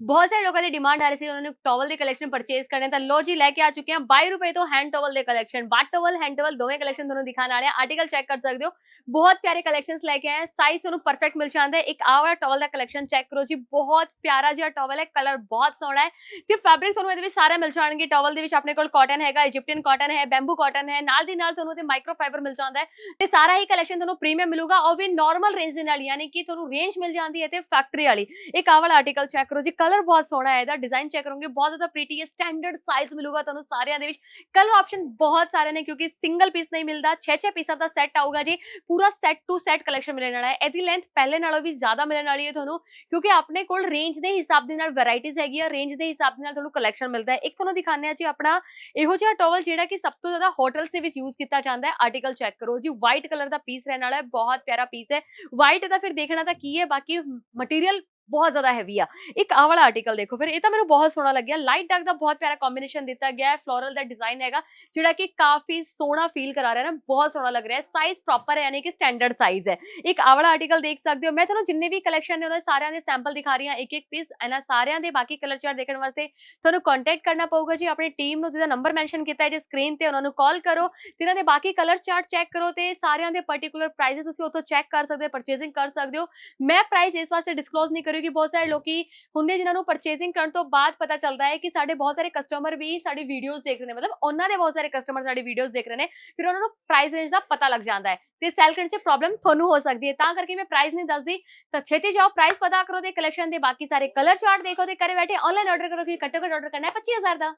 ਬਹੁਤ ਸਾਰੇ ਲੋਕਾਂ ਦੀ ਡਿਮਾਂਡ ਆ ਰਹੀ ਸੀ ਉਹਨਾਂ ਨੂੰ ਟਾਵਲ ਦੇ ਕਲੈਕਸ਼ਨ ਪਰਚੇਸ ਕਰਨੇ ਤਾਂ ਲੋ ਜੀ ਲੈ ਕੇ ਆ ਚੁੱਕੇ ਹਾਂ 22 ਰੁਪਏ ਤੋਂ ਹੈਂਡ ਟਾਵਲ ਦੇ collection bath towel hand towel ਦੋਵੇਂ ਕਲੈਕਸ਼ਨ ਤੁਹਾਨੂੰ ਦਿਖਾਣ ਵਾਲੇ ਆ ਆਰਟੀਕਲ ਚੈੱਕ ਕਰ ਸਕਦੇ ਹੋ ਬਹੁਤ ਪਿਆਰੇ ਕਲੈਕਸ਼ਨਸ ਲੈ ਕੇ ਆਏ ਸਾਈਜ਼ ਤੁਹਾਨੂੰ ਪਰਫੈਕਟ ਮਿਲ ਜਾਂਦਾ ਹੈ ਇੱਕ ਆਹ ਵਾਲਾ ਟਾਵਲ ਦਾ ਕਲੈਕਸ਼ਨ ਚੈੱਕ ਕਰੋ ਜੀ ਬਹੁਤ ਪਿਆਰਾ ਜਿਹਾ ਟਾਵਲ ਹੈ ਕਲਰ ਬਹੁਤ ਸੋਹਣਾ ਹੈ ਤੇ ਫੈਬਰਿਕ ਤੁਹਾਨੂੰ ਇਹਦੇ ਵਿੱਚ ਸਾਰਾ ਮਿਲ ਜਾਣਗੇ ਟਾਵਲ ਦੇ ਵਿੱਚ ਆਪਣੇ ਕੋਲ ਕਾਟਨ ਹੈਗਾ ਇਜਿਪਟੀਅਨ ਕਾਟਨ ਹੈ ਬੈਂਬੂ ਕਾਟਨ ਹੈ ਨਾਲ ਦੀ ਨਾਲ ਤੁਹਾਨੂੰ ਤੇ ਮਾਈਕਰੋ ਫਾਈਬਰ ਮਿਲ ਜਾਂਦਾ ਹੈ ਤੇ ਸਾਰਾ ਹੀ ਕਲੈਕਸ਼ਨ ਤੁਹਾਨੂੰ ਪ੍ਰੀਮੀਅਮ ਮਿਲੂਗਾ ਉਹ ਵੀ ਨਾਰਮਲ ਰੇਂਜ ਦੇ ਨਾਲ ਯਾਨੀ ਕਿ ਤੁਹਾਨੂੰ ਰੇਂਜ ਮਿਲ ਜਾਂਦੀ ਹੈ ਤੇ ਫੈਕਟਰੀ ਵਾਲੀ ਇੱਕ ਆਹ ਵਾਲਾ ਆਰਟੀਕਲ ਚੈੱਕ ਕਰੋ ਜੀ ਕਲਰ ਬਹੁਤ ਸੋਹਣਾ ਹੈ ਇਹਦਾ ਡਿਜ਼ਾਈਨ ਚੈੱਕ ਕਰੋਗੇ, ਬਹੁਤ ਜ਼ਿਆਦਾ ਪ੍ਰੀਟੀ ਹੈ ਸਟੈਂਡਰਡ ਸਾਈਜ਼ ਮਿਲੂਗਾ ਤੁਹਾਨੂੰ ਸਾਰਿਆਂ ਦੇ ਵਿੱਚ। ਕਲਰ ਆਪਸ਼ਨ ਬਹੁਤ ਸਾਰੇ ਨੇ ਕਿਉਂਕਿ ਸਿੰਗਲ ਪੀਸ ਨਹੀਂ ਮਿਲਦਾ 6-6 ਪੀਸਾਂ ਦਾ ਸੈੱਟ ਆਊਗਾ ਜੀ, ਪੂਰਾ ਸੈੱਟ ਟੂ ਸੈੱਟ ਕਲੈਕਸ਼ਨ ਮਿਲਣ ਵਾਲਾ ਹੈ। ਇਹਦੀ ਲੈਂਥ ਪਹਿਲੇ ਨਾਲੋਂ ਵੀ ਜ਼ਿਆਦਾ ਮਿਲਣ ਵਾਲੀ ਹੈ ਤੁਹਾਨੂੰ, ਕਿਉਂਕਿ ਆਪਣੇ ਕੋਲ ਰੇਂਜ ਦੇ ਹਿਸਾਬ ਦੇ ਨਾਲ ਵੈਰਾਈਟੀਜ਼ ਹੈਗੀ ਆ ਰੇਂਜ ਦੇ ਹਿਸਾਬ ਦੇ ਨਾਲ ਤੁਹਾਨੂੰ ਕਲੈਕਸ਼ਨ ਮਿਲਦਾ ਹੈ। ਇੱਕ ਤੁਹਾਨੂੰ ਦਿਖਾਉਂਦੇ ਆ ਜੀ ਆਪਣਾ, ਇਹੋ ਜਿਹਾ ਟੋਵਲ ਜਿਹੜਾ ਕਿ ਸਭ ਤੋਂ ਜ਼ਿਆਦਾ ਹੋਟਲਸ ਦੇ ਵਿੱਚ ਯੂਜ਼ ਕੀਤਾ ਜਾਂਦਾ ਹੈ ਆਰਟੀਕਲ ਚੈੱਕ ਕਰੋ ਜੀ। ਵਾਈਟ ਕਲਰ ਦਾ ਪੀਸ ਰਹਿਣ ਵਾਲਾ ਹੈ, ਬਹੁਤ ਪਿਆਰਾ ਪੀਸ ਹੈ। ਵਾਈਟ ਦਾ ਫਿਰ ਦੇਖਣਾ ਤਾਂ ਕੀ ਹੈ, ਬਾਕੀ ਮਟੀਰੀਅਲ ਬਹੁਤ ਜ਼ਿਆਦਾ ਹੈਵੀ ਆ। ਇੱਕ ਆਹ ਵਾਲਾ ਆਰਟੀਕਲ ਦੇਖੋ, ਫਿਰ ਇਹ ਤਾਂ ਮੈਨੂੰ ਬਹੁਤ ਸੋਹਣਾ ਲੱਗਿਆ। ਲਾਈਟ ਡਾਰਕ ਦਾ ਬਹੁਤ ਪਿਆਰਾ ਕੰਬੀਨੇਸ਼ਨ ਦਿੱਤਾ ਗਿਆ ਹੈ ਫਲੋਰਲ ਦਾ ਡਿਜ਼ਾਈਨ ਹੈਗਾ, ਜਿਹੜਾ ਕਿ ਕਾਫੀ ਸੋਹਣਾ ਫੀਲ ਕਰਾ ਰਿਹਾ ਹੈ ਨਾ, ਬਹੁਤ ਸੋਹਣਾ ਲੱਗ ਰਿਹਾ ਹੈ। ਸਾਈਜ਼ ਪ੍ਰੋਪਰ ਹੈ, ਯਾਨੀ ਕਿ ਸਟੈਂਡਰਡ ਸਾਈਜ਼ ਹੈ। ਇੱਕ ਆਹ ਵਾਲਾ ਆਰਟੀਕਲ ਦੇਖ ਸਕਦੇ ਹੋ। ਮੈਂ ਤੁਹਾਨੂੰ ਜਿੰਨੇ ਵੀ ਕਲੈਕਸ਼ਨ ਨੇ ਉਹਨਾਂ ਦੇ ਸਾਰਿਆਂ ਦੇ ਸੈਂਪਲ ਦਿਖਾ ਰਹੀ ਹਾਂ ਇੱਕ ਇੱਕ ਪੀਸ ਇਹਨਾਂ ਸਾਰਿਆਂ ਦੇ ਬਾਕੀ ਕਲਰ ਚਾਰਟ ਦੇਖਣ ਵਾਸਤੇ। ਤੁਹਾਨੂੰ ਕੰਟੈਕਟ ਕਰਨਾ ਪਊਗਾ ਜੀ, ਆਪਣੀ ਟੀਮ ਨੂੰ ਜਿਹਦਾ ਨੰਬਰ ਮੈਂਸ਼ਨ ਕੀਤਾ ਹੈ, ਜੀ ਸਕਰੀਨ ਤੇ ਉਹਨਾਂ ਨੂੰ ਕਾਲ ਕਰੋ। ਤੇ ਇਹਨਾਂ ਦੇ ਬਾਕੀ ਕਲਰ ਚਾਰਟ ਚੈੱਕ ਕਰੋ ਤੇ ਸਾਰਿਆਂ ਦੇ ਪਾਰਟਿਕੂਲਰ ਪ੍ਰਾਈसेस ਤੁਸੀਂ ਉੱਥੋਂ ਚੈੱਕ ਕਰ ਸਕਦੇ ਹੋ ਪਰਚੇਸਿੰਗ ਕਰ ਸਕਦੇ ਹੋ। ਮੈਂ ਪ੍ਰਾਈਸ ਇਸ ਵਾਸਤੇ ਡਿਸਕਲੋਜ਼ ਨਹੀਂ ਕਰੂੰਗੀ ਬਹੁਤ ਸਾਰੇ ਲੋਕੀ ਹੁੰਦੇ ਜਿਨ੍ਹਾਂ ਨੂੰ ਪਰਚੇਸਿੰਗ ਕਰਨ ਤੋਂ ਬਾਅਦ ਪਤਾ ਚੱਲਦਾ ਹੈ ਕਿ ਸਾਡੇ ਬਹੁਤ ਸਾਰੇ ਕਸਟਮਰ ਵੀ ਸਾਡੀ ਵੀਡੀਓਜ਼ ਦੇਖ ਰਹੇ ਨੇ। ਮਤਲਬ ਉਹਨਾਂ ਦੇ ਬਹੁਤ ਸਾਰੇ ਕਸਟਮਰ ਸਾਡੀ ਵੀਡੀਓਜ਼ ਦੇਖ ਰਹੇ ਨੇ ਫਿਰ ਉਹਨਾਂ ਨੂੰ ਪ੍ਰਾਈਸ ਰੇਂਜ ਦਾ ਪਤਾ ਲੱਗ ਜਾਂਦਾ ਹੈ ਤੇ ਸੈਲ ਕਰਨ 'ਚ ਪ੍ਰੋਬਲਮ ਤੁਹਾਨੂੰ ਹੋ ਸਕਦੀ ਹੈ। ਤਾਂ ਕਰਕੇ ਮੈਂ ਪ੍ਰਾਈਸ ਨਹੀਂ ਦੱਸਦੀ। ਤਾਂ ਛੇਤੀ ਜਾਓ ਪ੍ਰਾਈਸ ਪਤਾ ਕਰੋ ਤੇ ਕਲੈਕਸ਼ਨ ਦੇ ਬਾਕੀ ਸਾਰੇ ਕਲਰ ਚਾਰਟ ਦੇਖੋ ਤੇ ਘਰੇ ਬੈਠੇ ਆਨਲਾਈਨ ਆਰਡਰ ਕਰੋ ਕਿ ਘੱਟੋ ਘੱਟ ਆਰਡਰ ਕਰਨਾ ਹੈ 25000 ਦਾ।